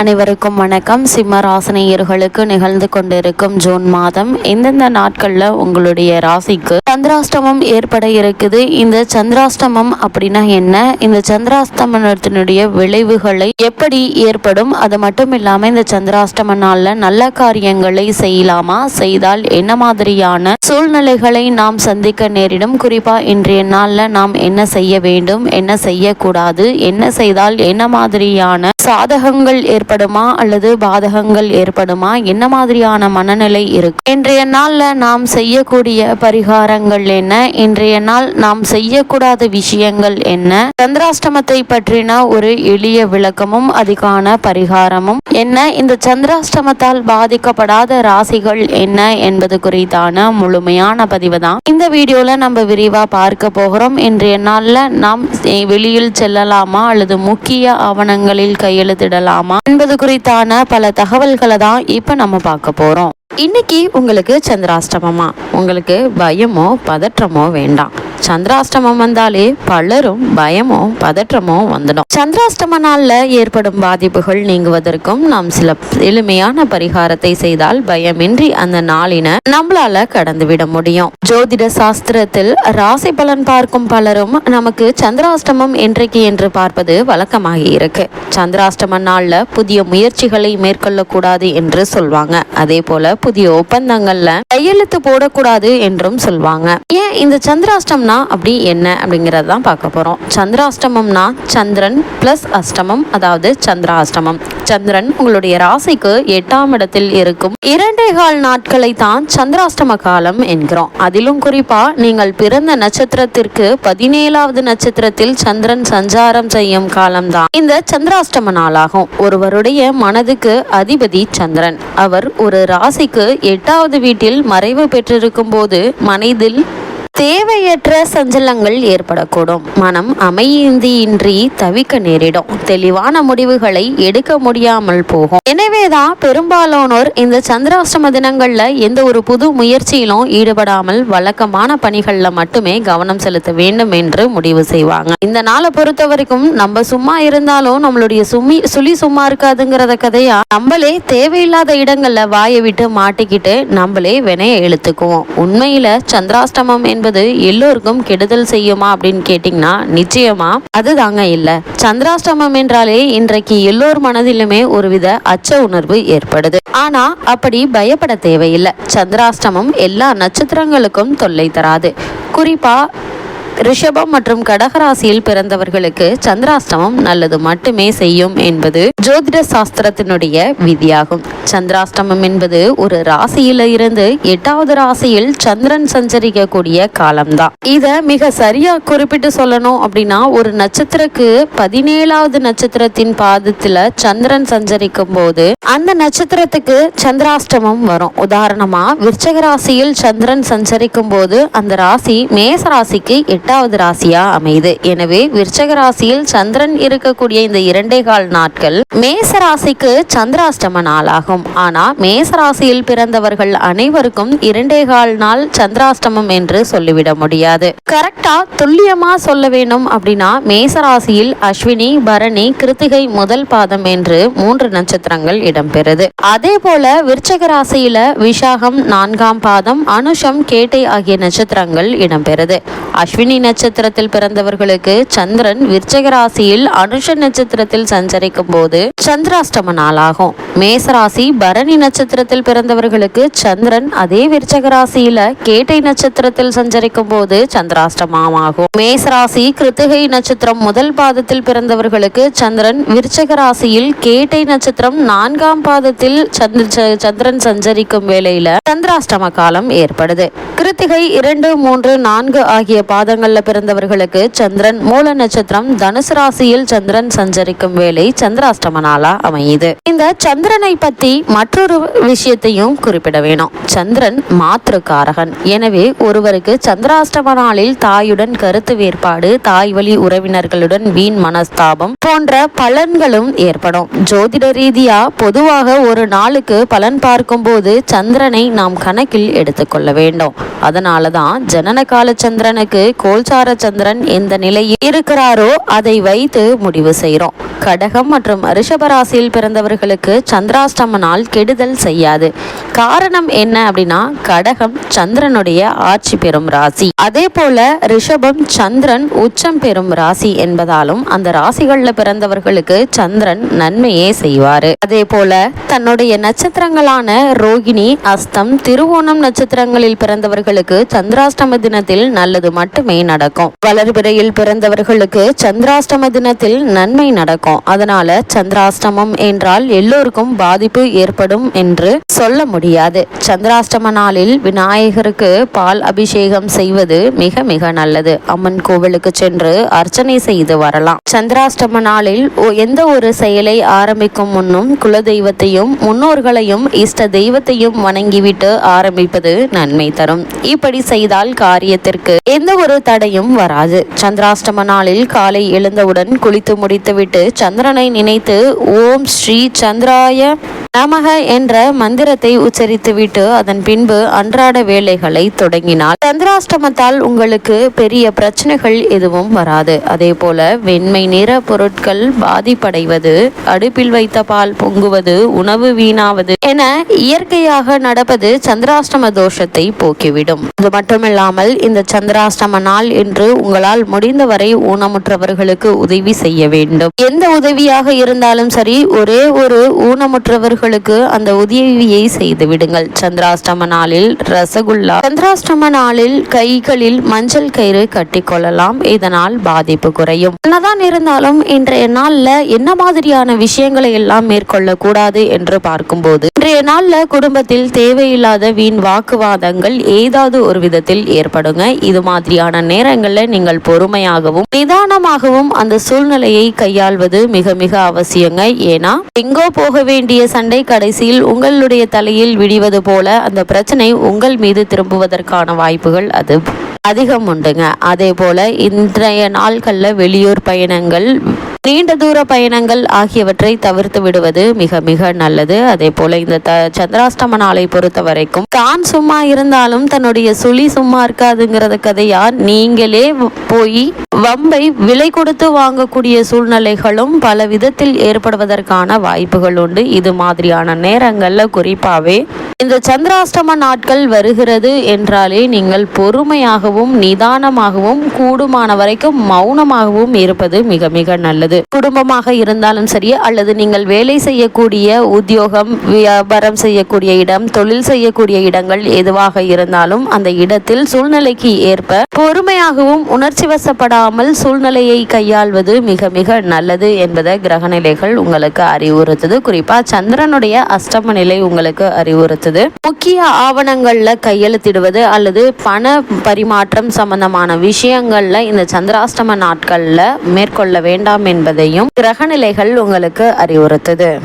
அனைவருக்கும் வணக்கம். சிம்ம ராசினியர்களுக்கு நிகழ்ந்து கொண்டிருக்கும் ஜூன் மாதம் எந்தெந்த நாட்கள்ல உங்களுடைய ராசிக்கு சந்திராஷ்டமம் ஏற்பட இருக்குது. இந்த சந்திராஷ்டமம் அப்படின்னா என்ன? இந்த சந்திராஷ்டமனத்தினுடைய விளைவுகளை எப்படி ஏற்படும்? அது மட்டும் இல்லாம இந்த சந்திராஷ்டம நாள்ல நல்ல காரியங்களை செய்யலாமா? செய்தால் என்ன மாதிரியான சூழ்நிலைகளை நாம் சந்திக்க நேரிடும்? குறிப்பா இன்றைய நாள்ல நாம் என்ன செய்ய வேண்டும்? என்ன செய்யக்கூடாது? என்ன செய்தால் என்ன மாதிரியான சாதகங்கள் ஏற்படுமா அல்லது பாதகங்கள் ஏற்படுமா? என்ன மாதிரியான மனநிலை இருக்கு? இன்றைய நாள்ல நாம் செய்யக்கூடிய பரிகாரங்கள் என்ன? இன்றைய நாள் நாம் செய்யக்கூடாத விஷயங்கள் என்ன? சந்திராஷ்டமத்தை பற்றின ஒரு எளிய விளக்கமும் அதுக்கான பரிகாரமும் என்ன? இந்த சந்திராஷ்டமத்தால் பாதிக்கப்படாத ராசிகள் என்ன என்பது குறித்தான முழுமையான பதிவு தான். இந்த வீடியோல நம்ம விரிவா பார்க்க போகிறோம். இன்றைய நாள்ல நாம் வெளியில் செல்லலாமா அல்லது முக்கிய ஆவணங்களில் கையெழுத்திடலாமா? என்பது குறித்தான பல தகவல்களை தான் இப்போ நம்ம பார்க்க போகிறோம் இன்னைக்கு உங்களுக்கு சந்திராஷ்டமமா? உங்களுக்கு பயமோ பதற்றமோ வேண்டாம். சந்திராஷ்டமம் வந்தாலே பலரும் பயமோ பதற்றமோ வந்துடும். சந்திராஷ்டம நாள்ல ஏற்படும் பாதிப்புகள் நீங்குவதற்கும் நாம் சில எளிமையான பரிகாரத்தை செய்தால் பயமின்றி அந்த நாளின நம்மளால கடந்து விட முடியும். ஜோதிட சாஸ்திரத்தில் ராசி பலன் பார்க்கும் பலரும் நமக்கு சந்திராஷ்டமம் என்றைக்கு என்று பார்ப்பது வழக்கமாகி இருக்கு. சந்திராஷ்டம நாள்ல புதிய முயற்சிகளை மேற்கொள்ளக்கூடாது என்று சொல்வாங்க. அதே போல புதிய ஒப்பந்தங்கள்ல கையெழுத்து போடக்கூடாது என்றும் சொல்வாங்க. ஏன் இந்த சந்திராஷ்டம் அஷ்டமம்னா அப்படி என்ன அப்படிங்கிறது தான் பார்க்க போறோம். சந்திராஷ்டமம்னா சந்திரன் பிளஸ் அஷ்டமம் அதாவது சந்திராஷ்டமம். சந்திரன் உங்களுடைய ராசிக்கு எட்டாம் இடத்தில் இருக்கும். இரண்டே கால் நாட்களை தான் சந்திராஷ்டம காலம் என்கிறோம். அதிலும் குறிப்பா நீங்கள் பிறந்த நட்சத்திரத்திற்கு பதினேழாவது நட்சத்திரத்தில் சந்திரன் சஞ்சாரம் செய்யும் காலம்தான் இந்த சந்திராஷ்டம நாளாகும். ஒருவருடைய மனதுக்கு அதிபதி சந்திரன். அவர் ஒரு ராசிக்கு எட்டாவது வீட்டில் மறைவு பெற்றிருக்கும் போது மனதில் தேவையற்ற சஞ்சலங்கள் ஏற்படக்கூடும். மனம் அமைதியின்றி தவிக்க நேரிடும். தெளிவான முடிவுகளை எடுக்க முடியாமல் போகும். எனவேதான் பெரும்பாலானோர் இந்த சந்திராஷ்டம தினங்கள்ல எந்த ஒரு புது முயற்சியிலும் ஈடுபடாமல் வழக்கமான பணிகள்ல மட்டுமே கவனம் செலுத்த வேண்டும் என்று முடிவு செய்வாங்க. இந்த நாளை பொறுத்த வரைக்கும் நம்ம சும்மா இருந்தாலும் நம்மளுடைய சுமி சுழி சும்மா இருக்காதுங்கிறத கதையா? நம்மளே தேவையில்லாத இடங்கள்ல வாயை விட்டு மாட்டிக்கிட்டு நம்மளே வினைய இழுத்துக்குவோம் உண்மையில சந்திராஷ்டமம் என்பது எல்லோருக்கும் கெடுதல் செய்யுமா? அப்படின்னு கேட்டிங்கன்னா நிச்சயமா. அது தாங்க இல்ல. சந்திராஷ்டமம் என்றாலே இன்றைக்கு எல்லோர் மனதிலுமே ஒருவித அச்ச உணர்வு ஏற்படுது. ஆனா அப்படி பயப்பட தேவையில்லை. சந்திராஷ்டமம் எல்லா நட்சத்திரங்களுக்கும் தொல்லை தராது. குறிப்பா ரிஷபம் மற்றும் கடகராசியில் பிறந்தவர்களுக்கு சந்திராஷ்டமம் நல்லது மட்டுமே செய்யும் என்பது ஜோதிட சாஸ்திரத்தினுடைய விதியாகும். சந்திராஷ்டமம் என்பது ஒரு ராசியில இருந்து எட்டாவது ராசியில் சந்திரன் சஞ்சரிக்கக்கூடிய காலம்தான். இத மிக சரியா குறிப்பிட்டு சொல்லணும் அப்படின்னா ஒரு நட்சத்திரக்கு பதினேழாவது நட்சத்திரத்தின் பாதத்துல சந்திரன் சஞ்சரிக்கும் போது அந்த நட்சத்திரத்துக்கு சந்திராஷ்டமம் வரும். உதாரணமா விருச்சக ராசியில் சந்திரன் சஞ்சரிக்கும் போது அந்த ராசி மேச ராசிக்கு எட்டாவது ராசியா அமையுது. எனவே விருச்சக ராசியில் சந்திரன் இருக்கக்கூடிய இந்த இரண்டே கால் நாட்கள் மேச ராசிக்கு சந்திராஷ்டம நாளாகும். ஆனா மேச ராசியில் பிறந்தவர்கள் அனைவருக்கும் இரண்டே கால் நாள் சந்திராஷ்டமம் என்று சொல்லிவிட முடியாது. கரெக்டா துல்லியமா சொல்ல வேணும் அப்படின்னா மேச ராசியில் அஸ்வினி பரணி கிருத்திகை முதல் பாதம் என்று மூன்று நட்சத்திரங்கள் இடம்பெறுது. அதே போல விருச்சக ராசியில விஷாகம் நான்காம் பாதம் அனுஷம் கேட்டை ஆகிய நட்சத்திரங்கள் இடம்பெறுது. அஸ்வினி நட்சத்திரத்தில் பிறந்தவர்களுக்கு சந்திரன் விருச்சக ராசியில் அனுஷ நட்சத்திரத்தில் சஞ்சரிக்கும் போது சந்திராஷ்டம நாளாகும். மேசராசி பரணி நட்சத்திரத்தில் பிறந்தவர்களுக்கு சந்திரன் அதே விருச்சக ராசியில கேட்டை நட்சத்திரத்தில் சஞ்சரிக்கும் போது சந்திராஷ்டமம் சந்திராஷ்டமமாகும் மேசராசி கிருத்திகை நட்சத்திரம் முதல் பாதத்தில் பிறந்தவர்களுக்கு சந்திரன் விருச்சக ராசியில் கேட்டை நட்சத்திரம் நான்காம் பாதத்தில் சந்திரன் சஞ்சரிக்கும் வேளையில சந்திராஷ்டம காலம் ஏற்படுது. கிருத்திகை இரண்டு மூன்று நான்கு ஆகிய பாதங்கள் நட்சத்திரங்களில் பிறந்தவர்களுக்கு சந்திரன் மூல நட்சத்திரம் தனுசு ராசியில் சந்திரன் சஞ்சரிக்கும் வேலை சந்திராஷ்டம நாளா அமையுது. இந்த சந்திரனை பத்தி மற்றொரு விஷயத்தையும் குறிப்பிட வேணும். சந்திரன் மாத்திருக்காரகன் எனவே ஒருவருக்கு சந்திராஷ்டம நாளில் தாயுடன் கருத்து வேறுபாடு தாய் வழி உறவினர்களுடன் வீண் மனஸ்தாபம் போன்ற பலன்களும் ஏற்படும். ஜோதிட ரீதியா பொதுவாக ஒரு நாளுக்கு பலன் பார்க்கும்போது சந்திரனை நாம் கணக்கில் எடுத்துக்கொள்ள வேண்டும். அதனால தான் ஜனன கால சந்திரனுக்கு கோல்சார சந்திரன் எந்த நிலையில் இருக்கிறாரோ அதை வைத்து முடிவு செய்கிறோம். கடகம் மற்றும் ரிஷபராசியில் பிறந்தவர்களுக்கு சந்திராஷ்டம நாள் கெடுதல் செய்யாது. காரணம் என்ன அப்படின்னா கடகம் சந்திரனுடைய ஆட்சி பெறும் ராசி. அதே போல ரிஷபம் சந்திரன் உச்சம் பெறும் ராசி என்பதாலும் அந்த ராசிகள்ல பிறந்தவர்களுக்கு சந்திரன் நன்மையே செய்வாரு. அதே போல தன்னுடைய நட்சத்திரங்களான ரோகிணி அஸ்தம் திருவோணம் நட்சத்திரங்களில் பிறந்தவர்களுக்கு சந்திராஷ்டம தினத்தில் நல்லது மட்டுமே நடக்கும். வளர்பிறையில் பிறந்தவர்களுக்கு சந்திராஷ்டம தினத்தில் நன்மை நடக்கும். அதனால சந்திராஷ்டமம் என்றால் எல்லோருக்கும் பாதிப்பு ஏற்படும் என்று சொல்ல முடியாது. சந்திராஷ்டம நாளில் விநாயகருக்கு பால் அபிஷேகம் செய்வது மிக மிக நல்லது. அம்மன் கோவிலுக்கு சென்று அர்ச்சனை செய்து வரலாம். சந்திராஷ்டம நாளில் எந்த ஒரு செயலை ஆரம்பிக்கும் முன்னும் குலதெய்வத்தையும் முன்னோர்களையும் இஷ்ட தெய்வத்தையும் வணங்கிவிட்டு ஆரம்பிப்பது நன்மை தரும். இப்படி செய்தால் காரியத்திற்கு எந்த ஒரு தடையும் வராது. சந்திராஷ்டம நாளில் காலை எழுந்தவுடன் குளித்து முடித்துவிட்டு சந்திரனை நினைத்து ஓம் ஸ்ரீ சந்திராய நமக என்ற மந்திரத்தை உச்சரித்துவிட்டு அதன் பின்பு அன்றாட வேலைகளை தொடங்கினால் சந்திராஷ்டமத்தால் உங்களுக்கு பெரிய பிரச்சனைகள் எதுவும் வராது. அதே போல வெண்மை நிற பொருட்கள் பாதிப்படைவது அடுப்பில் வைத்த பால் பொங்குவது உணவு வீணாவது என இயற்கையாக நடப்பது சந்திராஷ்டம தோஷத்தை போக்கிவிடும். அது மட்டுமில்லாமல் இந்த சந்திராஷ்டம நாள் என்று உங்களால் முடிந்தவரை ஊனமுற்றவர்களுக்கு உதவி செய்ய வேண்டும். எந்த உதவியாக இருந்தாலும் சரி ஒரே ஒரு ஊனமுற்றவர்கள் ஊனமுற்றவர்களுக்கு அந்த உதவியை செய்து விடுங்கள். சந்திராஷ்டம நாளில் ரசகுல்லா. சந்திராஷ்டம நாளில் கைகளில் மஞ்சள் கயிறு கட்டிக்கொள்ளலாம் இதனால் பாதிப்பு குறையும். என்னதான் இருந்தாலும் இன்றைய நாள்ல என்ன மாதிரியான விஷயங்களை எல்லாம் மேற்கொள்ள கூடாது என்று பார்க்கும்போது இன்றைய நாள்ல குடும்பத்தில் தேவையில்லாத வீண் வாக்குவாதங்கள் ஏதாவது ஒரு விதத்தில் ஏற்படுங்க. இது மாதிரியான நேரங்கள்ல நீங்கள் பொறுமையாகவும் நிதானமாகவும் அந்த சூழ்நிலையை கையாள்வது மிக மிக அவசியங்க. ஏன்னா எங்கோ போக வேண்டிய சண்டை கடைசியில் உங்களுடைய தலையில் விடிவது போல அந்த பிரச்சனை உங்கள் மீது திரும்புவதற்கான வாய்ப்புகள் அது அதிகம் உண்டுங்க. அதே போல இன்றைய நாட்களில் வெளியூர் பயணங்கள் நீண்ட தூர பயணங்கள் ஆகியவற்றை தவிர்த்து விடுவது மிக மிக நல்லது. அதே போல இந்த த சந்திராஷ்டம நாளை பொறுத்த வரைக்கும் தான் சும்மா இருந்தாலும் தன்னுடைய சுழி சும்மா இருக்காதுங்கிறத கதையா? நீங்களே போய் வம்பை விலை கொடுத்து வாங்கக்கூடிய சூழ்நிலைகளும் பல விதத்தில் ஏற்படுவதற்கான வாய்ப்புகள் உண்டு. இது மாதிரியான நேரங்கள்ல குறிப்பாகவே இந்த சந்திராஷ்டம நாட்கள் வருகிறது என்றாலே நீங்கள் பொறுமையாகவும் நிதானமாகவும் கூடுமான வரைக்கும் மௌனமாகவும் இருப்பது மிக மிக நல்லது. குடும்பமாக இருந்தாலும் சரி அல்லது நீங்கள் வேலை செய்யக்கூடிய உத்தியோகம் வியாபாரம் செய்யக்கூடிய இடம் தொழில் செய்யக்கூடிய இடங்கள் எதுவாக இருந்தாலும் அந்த இடத்தில் சூழ்நிலைக்கு ஏற்ப பொறுமையாகவும் உணர்ச்சி வசப்படாமல் சூழ்நிலையை கையாள்வது மிக மிக நல்லது என்பதை கிரகநிலைகள் உங்களுக்கு அறிவுறுத்துது. குறிப்பா சந்திரனுடைய அஷ்டம நிலை உங்களுக்கு அறிவுறுத்துது. முக்கிய ஆவணங்கள்ல கையெழுத்திடுவது அல்லது பண பரிமாற்றம் சம்பந்தமான விஷயங்கள்ல இந்த சந்திராஷ்டம நாட்கள்ல மேற்கொள்ள வேண்டாம் என்பதையும் கிரகநிலைகள் உங்களுக்கு அறிவுறுத்துது.